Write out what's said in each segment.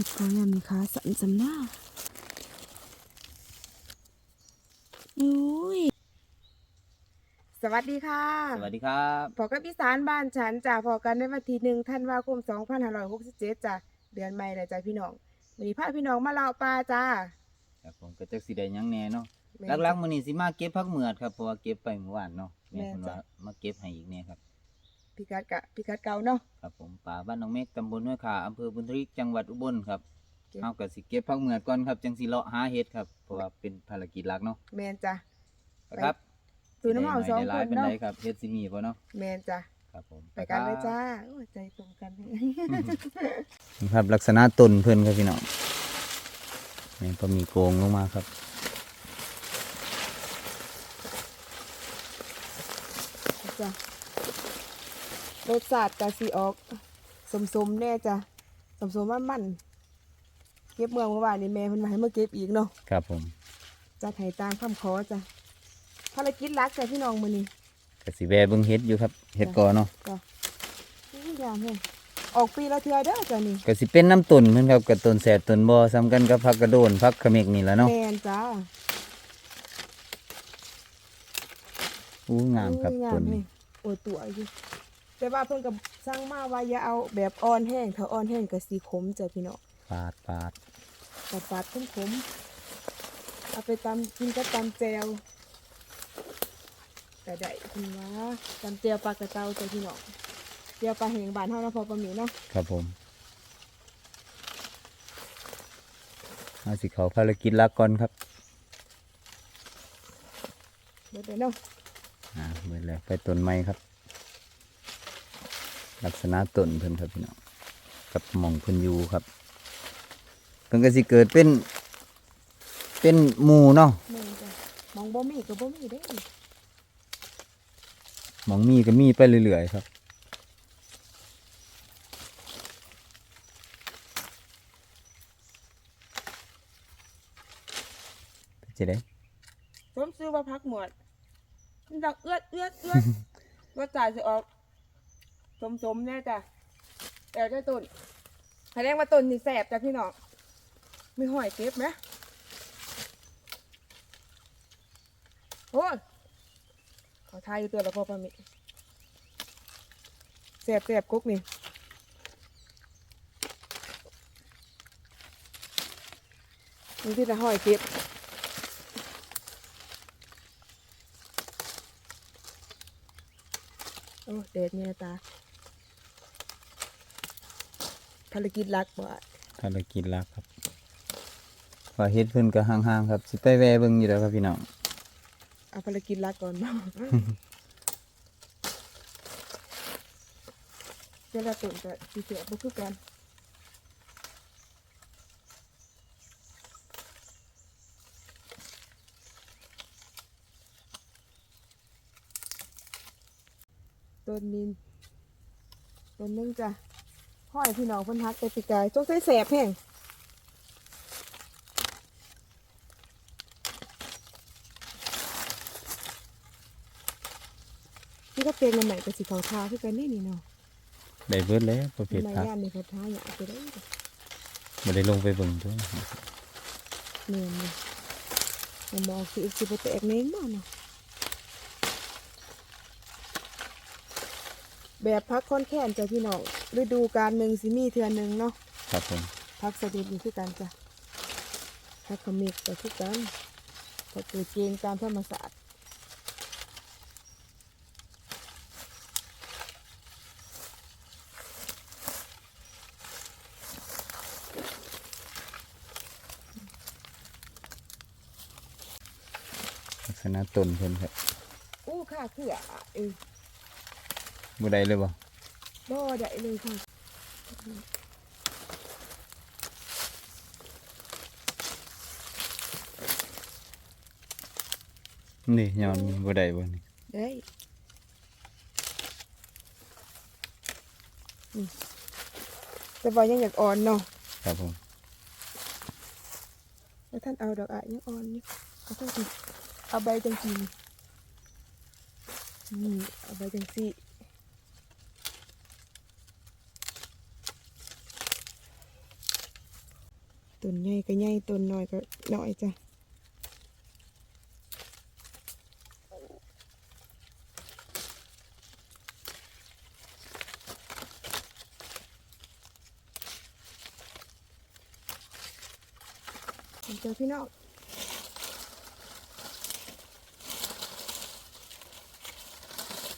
ฮ็ดก็ยามมีขาสั่นสำหน้าอุ้ยสวัสดีค่ะ สวัสดีครับพอกับอีสานบ้านฉันจ้ะพอกันในวันที่หนึ่งธันวาคม2567จ้ะเดือนใหม่เลยจ้ะพี่น้องวันนี้พาพี่น้องมาเลาะปลาจ้าครับผมก็จักสิได้หยังแหน่เนาะแม่นหลักๆมื้อนี้สิมาเก็บผักเหมือดครับเพราะว่าเก็บไปเมื่อวานเนาะแม่แม่นเพิ่นจ้ะว่ามาเก็บให้อีกแน่ครับ พิกัดกะพิกัดเก่าเนาะครับผมป่าบ้านหนองเมฆตำบลห้วยขาอำเภอบุญทริกจังหวัดอุบลครับเก็บเฮาก็สิเก็บผักเหมือดก่อนครับ จังสิเลาะหาเห็ดครับเพราะว่าเป็นภารกิจหลักเนาะแมนจ้ะครับสู่น้ำเฮาสองได้หคลายนเป็นเนาะไดครับเฮ็ดสิมีบ่เนาะแมนจ้ะครับผมไปกันเลยครับจ้าโอ้ยใจตรงกันนี่ครับลักษณะต้นเพิ่นครับพี่น้องนี่ก็มีโกงลงมาครับจ้ะ รสชาติกะสีออกสมๆแน่จ้ะสมๆมันมันๆเก็บเมื่อเมื่อวานนี่แม่เพิ่นมาให้มาเก็บอีกเนาะครับผมจัดให้ตามคำขอจ้ะภารกิจหลักจ้ะพี่น้องมื้อนี้ก็สิแวะเบิ่งเฮ็ดอยู่ครับเฮ็ดกอเนาะจ้ะนี่อย่างแม่ออกปีละเทื่อเด้อจ้ะนี่ก็สิเป็นน้ำต้นเพิ่นครับกับต้นแสบต้นบ่ซ้ำกันกับผักกระโดนผักเขม็กนี่แหละเนาะแม่นจ้าอู้งามครับอุ้ยงาต้มนเลนี้ยโอ้ยตัวอยู่ แต่ว่าเพิ่นก็สั่งมาว่าอย่าเอาแบบอ่อนแห้งถ้าอ่อนแห้งก็สิขมจ้ะพี่น้องปาดปาดปาดปาดขมขมๆเอาไปตำกินก็ตำแจวแต่ได้คุณว่าตำแจวปลากระเตาจ้ะพี่น้องแจวปลาแห้งบ้านเฮานะพอปลาหมีเนาะครับผมเอาสิเขาภารกิจหลักก่อนครับเดี๋ยวเดี๋ยวเนาะอ่าเบิดแล้วไปต้นไม้ครับ ลักษณะต้นเพิ่นครับพี่น้องกับหม่องเพิ่นอยู่ครับเพิ่นก็สิเกิดเป็น เป็นหมู่เนาะแม่นจ้ะมองบ่มีก็บ่มีเด้ หม่องมีก็มีไปเรื่อยๆครับเป็นจะได้สมซื้อว่าพักหมวดมันดังเอื้อดเอื้อดเอื้อดรสชาติสิออก สมๆแน่จ้ะแต่ได้ต้นแสดงว่าต้นนี่แสบจ้ะพี่น้องมีหอยเก็บไหมโอ้ยขอทายอยู่ตัวละพอปามิแสบแสบกุ๊กนี่นี่ที่จะหอยเก็บโอ้เด็ดเนี่ยตา ภารกิจหลักบ่อะภารกิจหลักครับว่าเฮ็ดเพิ่นก็ห่างๆครับสิไปแวะเบิ่งอยู่แล้วครับพี่น้องเอาภารกิจหลักก่อนเนาะเจ้าละตุ่นก็สิเสียบ่คือกันต้นนี้ต้นหนึงจ้ะ ห้อยพี่น้องเพิ่นฮักแต่ปีกายจงใส่แสบแห้งนี่ก็เป็นมาใหม่กับสีขาวทาคือกันนี่นี่เนาะได้เบิดแล้วประเภทใหม่พักย่านในขาวทาอยากไปได้บ่ได้ลงไปเบิ่งตัวเนียนเลยมันมองสิสิบแตกเน้นมากเนาะแบบพักค่อนแค้นจ้ะพี่น้อง ฤดูกาลหนึ่งสิมีเทือหนึ่งเนาะครับผมพักสะดิดนี่คือกันจ้ะพักขมิกก็คือกันพักเกิดเกณฑ์ตามธรรมศาสตร์ลักษณะต้นเพิ่นครับอู้ค่าคืออะเออบ่ได้เลยบ่ บ่ได้เลยค่ะนี่ย้อนบ่ได้บ่นี่ได้อืมแต่ว่ายังอยากอ่อนเนาะครับผมแล้วท่านเอาดอกอะยังอ่อนนี่เอาท่านสิเอาใบจังสีนี่เอาใบจังสี ต้นใหญ่ก็ใหญ่ต้นน้อยก็น้อยจ้ะเจอพี่น้อง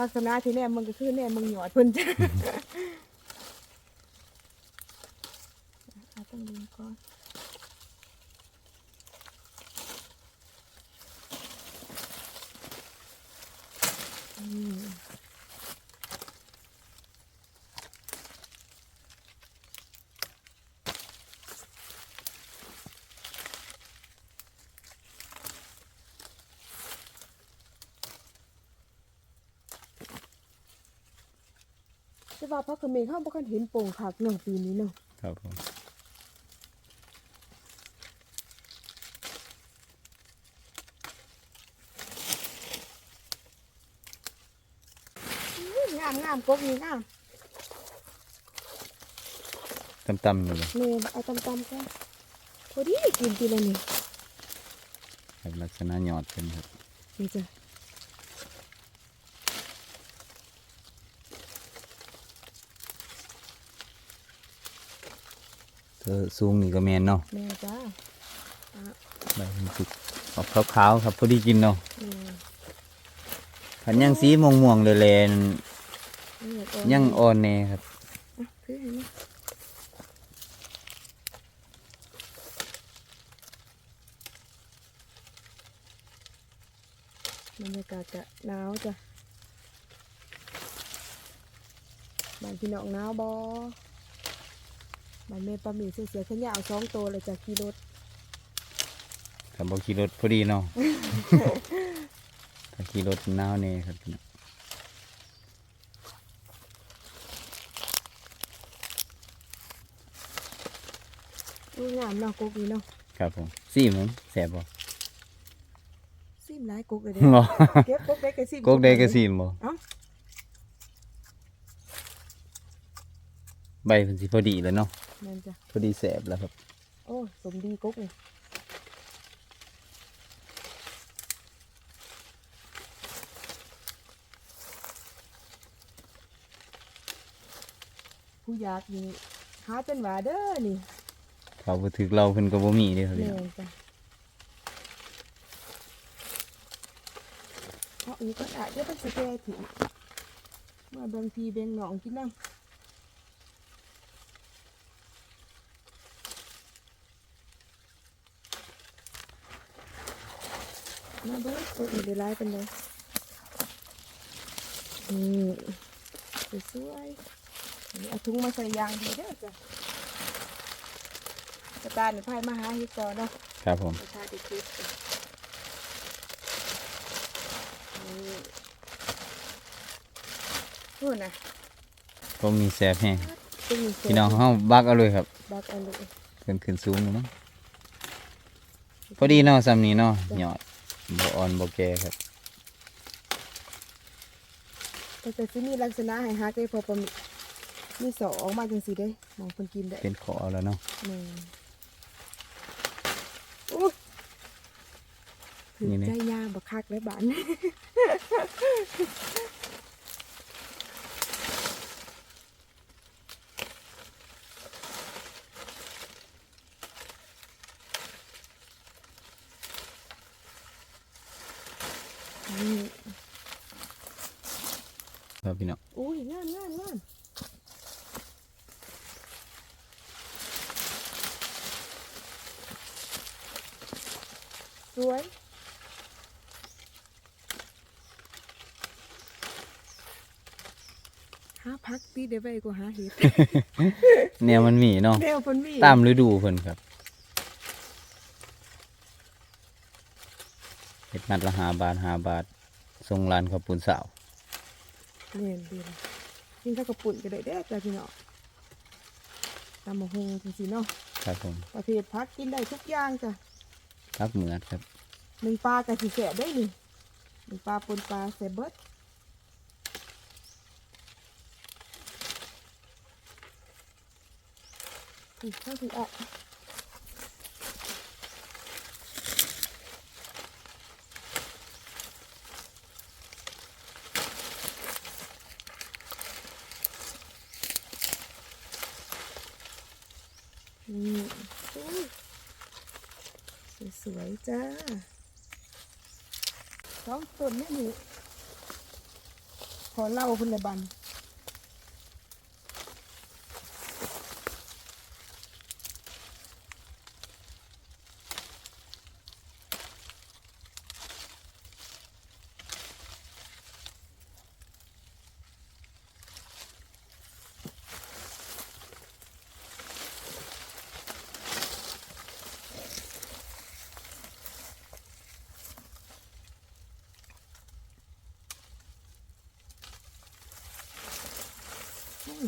ลักษณะที่แน่มึงก็คือแน่มึงหยอดเพิ่นจ้ะ เอาต้องดึงก่อนอืมแต่ ว่าพระเขมรเขาบ่คันเห็นโป่งคักเนาะปีนี้เนาะครับผมอื้องามงามกบนี่งามตำๆอยู่เลยเมนเอาตำตำๆกันพอดีกินทีละนี่ครับลักษณะยอดเป็นครับนี่จ้ะ เธอสูงนี่ก็แมนเนาะแม่จ้าใบมันสุกออกขาวๆครับพอดีกินเนาะแม่ขันยังสีม่วงๆเลยแลนแม่ก็ยังอ่อนแน่ครับ อะคือเห็นไหมบรรยากาศจะหนาวจ้ะบ้านพี่น้องหนาวบ อบ้านแม่ปลาหมีเสียเสียขยะเอาสองตัวเลยจ้ะขี่รถครับบขี่รถพอดีเนาะ ถ้าขี่รถหนาวแน่ครับพี่น้องอุ้ยงามเนาะกุ๊กนี่เนาะครับผมสี่มึงแสบบ่ซิมหลายกุ๊กเลยเด้บ่เก็บกุ๊กได้ก็ซิมกกได้ก็สี่บ่เอ้าใบเป็นสิพอดีแล้วเนาะ นั่นจ้ะพอดีแสบแล้วครับ โอ้สมดีกุ๊กเลยผู้อยากนี่หาจนว่าเด้อนี่เขาบ่ถึกเราเพิ่นก็บ่มีเด้อครับพี่แม่น้องนจ้ะเพราะอีกก็อาจจะต้องสแกนถึงเมื่อบางทีเบงหนองกินน้ำมาเบิ้ง ตัวอื่นได้ร้ายเป็นเลยนี่สวยๆอันนี้เอาถุงมาใส่ยางดีเด้อจ้ะกระตายในไพ่มาหาฮิตต่อเนาะครับผมกระตายติดคลิปจ้ะนี่พูดนะก็มีแสบแห้งตึงพี่น้องเฮาบักเอาเลยครับบักอันลูกเพิ่นขึ้นสูงอยู่เนาะพอดีเนาะซ้ำนี้เนาะยอด บ่อ่อนบ่แก่ครับแต่แต่ที่มีลักษณะให้ฮักได้พอประมีมีสองออกมาจังสีได้มองคนกินได้เป็นขอแล้วเนาะแม่อู้ถือนี่นี่ใจยาบักคักและบานนี่ ครับพี่น้อง อุ้ยงามงามงามสวยหาพักตีเดี๋ยวไปกูหาเห็ดแนวมันมีเนาะเดี๋ยวเพิ่นมีตามฤดูเพิ่นครับเฮ็ดมัดละหาบาทหาบาทส่งร้านข้าวปุ้นสาวแม่นดีเลยกินข้าวกระปุ่นก็ได้เด้อจ้าพี่น้องตำมะฮงจังซี่เนาะครับผมประเภทพักกินได้ทุกอย่างจ้ะพักเหมือดครับหนึ่งปลากะสิแสบได้นี่หนึ่งปลาปนปลาแสบเบิด อีกเท่าที่อะนี่สวยๆจ้าสองตัวนี่หนี่ขอเล่าคุณละบัน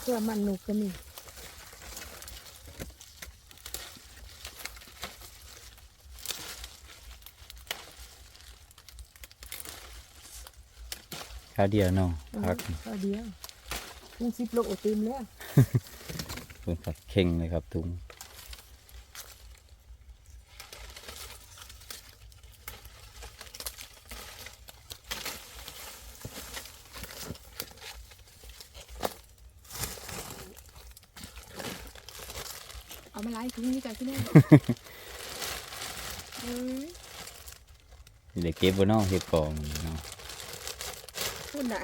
เสื้อมันหนุกก็มีข้าวเดียวเนาะพักก็เดียวทุ่งซิปโลกอติมแล้วเพิ่นครับเข่งเลยครับถุง เอามาไล่ทุ่งนี้จ้ะพี่ น้องเอ้ยสิได้เก็บบ่เนาะเฮ็ดกองเนาะพูดน่ะ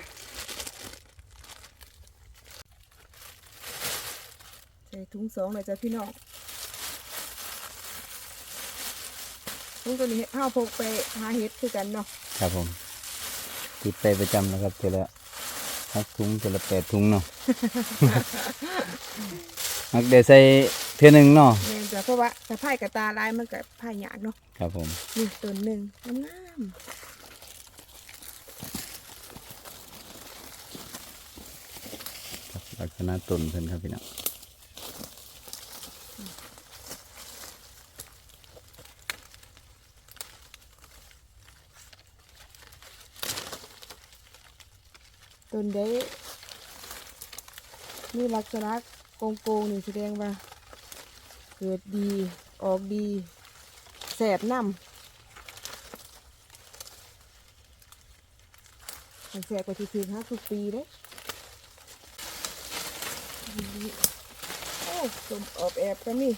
ใส่ถุงสองเลยจ้ะพี่น้องถุงตัวนี้ห้าพกไปหาเห็ดคือกันเนาะครับผมติดไปประจำนะครับเจอละฮักถุงเจอละแปดถุงเนาะ ฮักได้ใส่เทื่อหนึงเนาะแม่นจ้ะเพราะว่าถ้าไผ่กับตาลายมันกับไผ่หยากเนาะครับผมนี่ต้นหนึ่งงามครับลักษณะต้นเพิ่นครับพี่น้องๆต้นได้มีลักษณะ โกงๆนี่แสดงว่า เกิดดีออกดีแสบน้ำมันแสบกว่าที่ถือห้าทุกปีเด้นี่โอ้สมออบแอบก็มี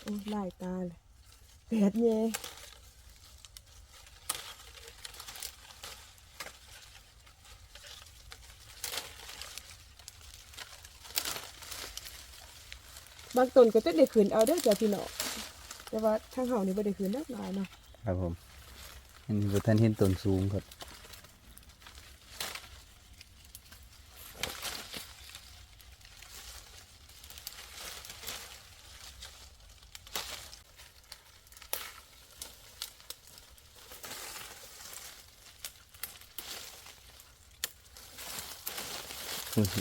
โอ้ลายตาเลยแปดเย่างต้นก็จะได้ขืนเอาเด้อจ้ะพี่น้องแต่ว่าทางเฮานี่บ่ได้ขืนนักหลายเนาะครับผมอันนี้บ่ทันเห็นต้นสูงครับ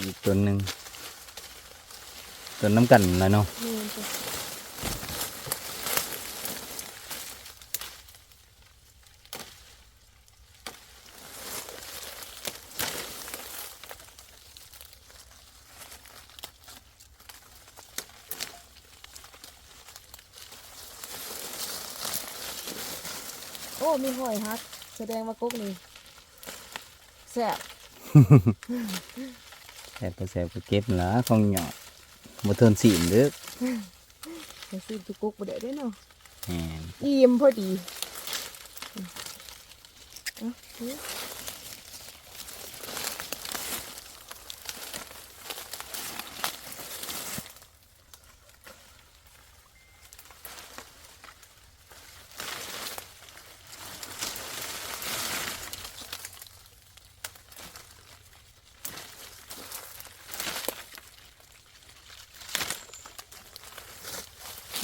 อีกต้นหนึ่ง ต้นน้ำกันนะเนาะแม่นจ้ะโอ้มีหอยฮักแสดงว่ากกนี่แซ่บแสบก็แสบก็เก็บหละของหยอด บ่ทนสีมเด้อไปซื้อทุกกกบ่ได้เด้อเนาะแหมอิ่มพอดีเอาเอา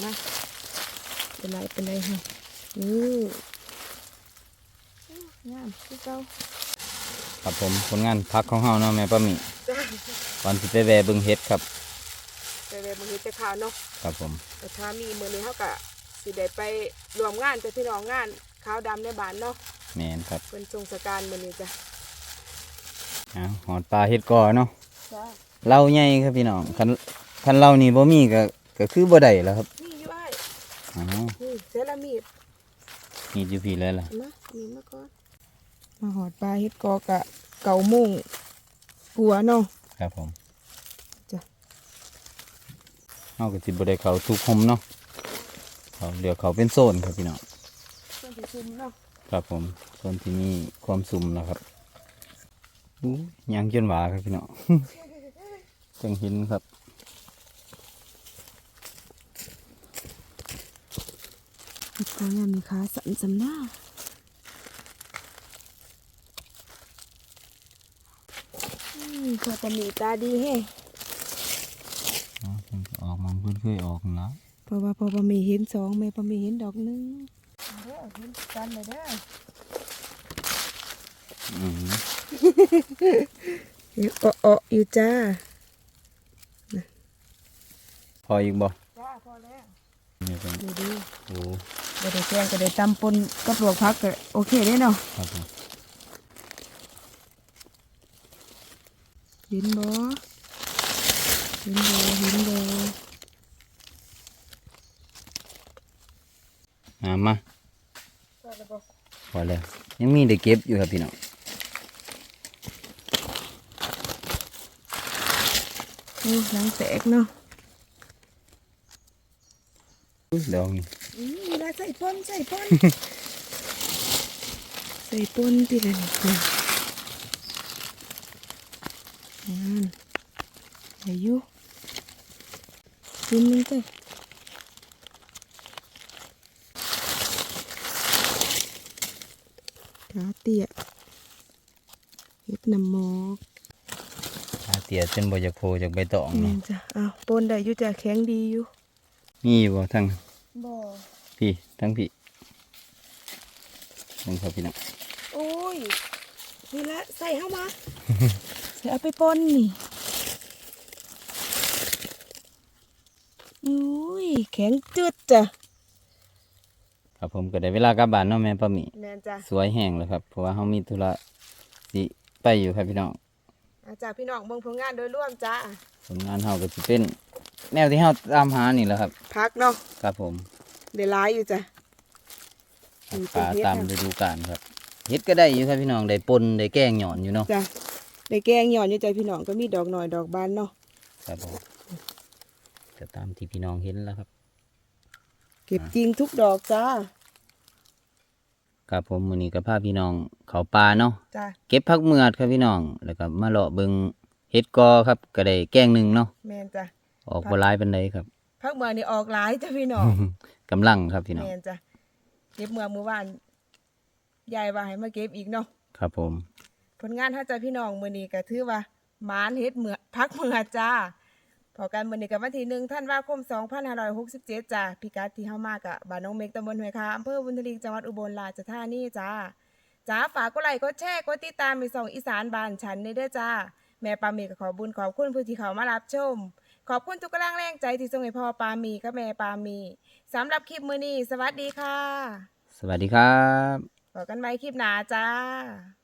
มา เป็นไรเป็นไรฮะนี่งามคือเก่าครับผมผลงานพักของเฮาเนาะแม่ป้าหมีจ้าวันที่ไปแวะเบิ่งเฮ็ดครับแต่เลยมันเฮ็ดจะขาวเนาะครับผมแต่ถ้ามีมื้อนี้เฮาก็สิได้ไปรวมงานกับพี่น้องงานขาวดำในบ้านเนาะแม่นครับเพิ่นทรงสการมื้อนี้จ้ะเอาหอดปลาเฮ็ดก่อเนาะจ้าเหล้าใหญ่ครับพี่น้องคันคันเหล้านี่บ่มีก็ก็คือบ่ได้แล้วครับนี่ อยู่อ้ายอ๋อนี่เซรามิดมีอยู่พี่เลยล่ะมานี่มาก่อนมาหอดปลาเฮ็ดกอกะเก่าโมุ่งกลัวเนาะครับผมจ้ะเอาก็สิบ่ได้เขาทุกคมเนาะเขาเดี๋ยวเขาเป็นโซนครับพี่น้องต้นที่ซุ่มเนาะครับผมโซนที่มีความสุ่มนะครับอู้ยังจนหวาครับพี่น้องจังหินครับ เฮ็ดกอยามมีขาสั่นสำหน้าอืมพอปลาหมีตาดีแฮะอ๋อเพิ่นก็ออกมองเพิ่นเคยออกนะเพราะว่าพอปลาหมีเห็นสองแม่ปลาหมีเห็นดอกหนึงเด้อเห็นกันเลยเด้ออืมเดี๋ยวเออๆอยู่จ้าพออีกบ่จ้าพอแล้วนี่เป็นดูดูโอ้ ก็ได้แกงก็ได้ตำปนกับลวกพักก็โอเคเด้เนาะครับผมเห็นบ่เห็นบ่เห็นบ่อ่ามาพอแล้วบ่พอแล้วยังมีได้เก็บอยู่ครับพี่น้องโอ้หลังแตกเนาะอุ๊ยดอกนี่อืมเวลาใส่ ปนใส่ปนใส่ปนทีละนิดเนี่ยนั่นอายุกินนึงเต้ขาเตี้ยเฮ็ดน้ำหมอกอาเตียจนบ่อยากโผล่จากใบตองนี่เนาะจ้ะอ้าวปนได้อยู่จ้ะแข็งดีอยู่มีอยู่บ่ทั้งบ่ พี่ทั้งพี่นั่นครับพี่น้องโอ้ยนี่ละใส่เข้ามาใส่เอาไปปนนี่อุ้ยแข็งจืดจ้ะครับผมก็ได้เวลากลับบ้านเนาะแม่ป้าหมีแม่นจ้ะสวยแห้งแล้วครับเพราะว่าเฮามีธุระสิไปอยู่ครับพี่น้องอาจากพี่น้องเบิ่งผลงานโดยรวมจ้ะผลงานเฮาก็สิเป็นแนวที่เฮาตามหานี่แหละครับพักเนาะครับผม เดี๋ยวร้ายอยู่จ้ะอืมปลาเป็นเฮ็ดตามนะฤดูกาลครับเฮ็ดก็ได้อยู่ครับพี่น้องได้ปนได้แกงหย่อนอยู่เนาะจ้ะได้แกงหย่อนอยู่จ้ะพี่น้องก็มีดอกหน่อยดอกบานเนาะครับผมก็ตามที่พี่น้องเห็นแล้วครับ เก็บจริงทุกดอกจ้าครับผมมื้อนี้ก็พาพี่น้องเขาปลาเนาะจ้ะเก็บผักเมือดครับพี่น้องแล้วก็มาเลาะเบิงเฮ็ดกอครับก็ได้แกงหนึ่งเนาะแม่นจ้ะออกบ่หลายปานใดครับพักเมืองนี่ออกหลายจ้ะพี่น้อง กำลังครับพี่น้องแม่นจ้ะเก็บเมืองเมื่อวานยายว่าให้มาเก็บอีกเนาะครับผม ผลงานถ้าจ้ะพี่น้องมื้อนี้ก็ถือว่าหมานเฮ็ดเมือพักเมือจ้าพอกันมื้อนี้ก็วันที่1ธันวาคม2567จ้าพิกัดที่เฮามาก็บ้านน้องเมกตำบลห้วยคาอำเภอบุญทลิกจังหวัดอุบลราชธานีจ้าจ้าฝากกดไลค์กดแชร์กดติดตามไปส่องอีสานบ้านฉันนี่เด้อจ้า แม่ปามีก็ขอบุญขอบคุณผู้ที่เขามารับชม ขอบคุณทุกกำลังแรงใจที่ส่งให้พ่อปามีกับแม่ปามีสำหรับคลิปมื้อนี้ สวัสดีค่ะ สวัสดีครับพบกันใหม่คลิปหน้าจ้า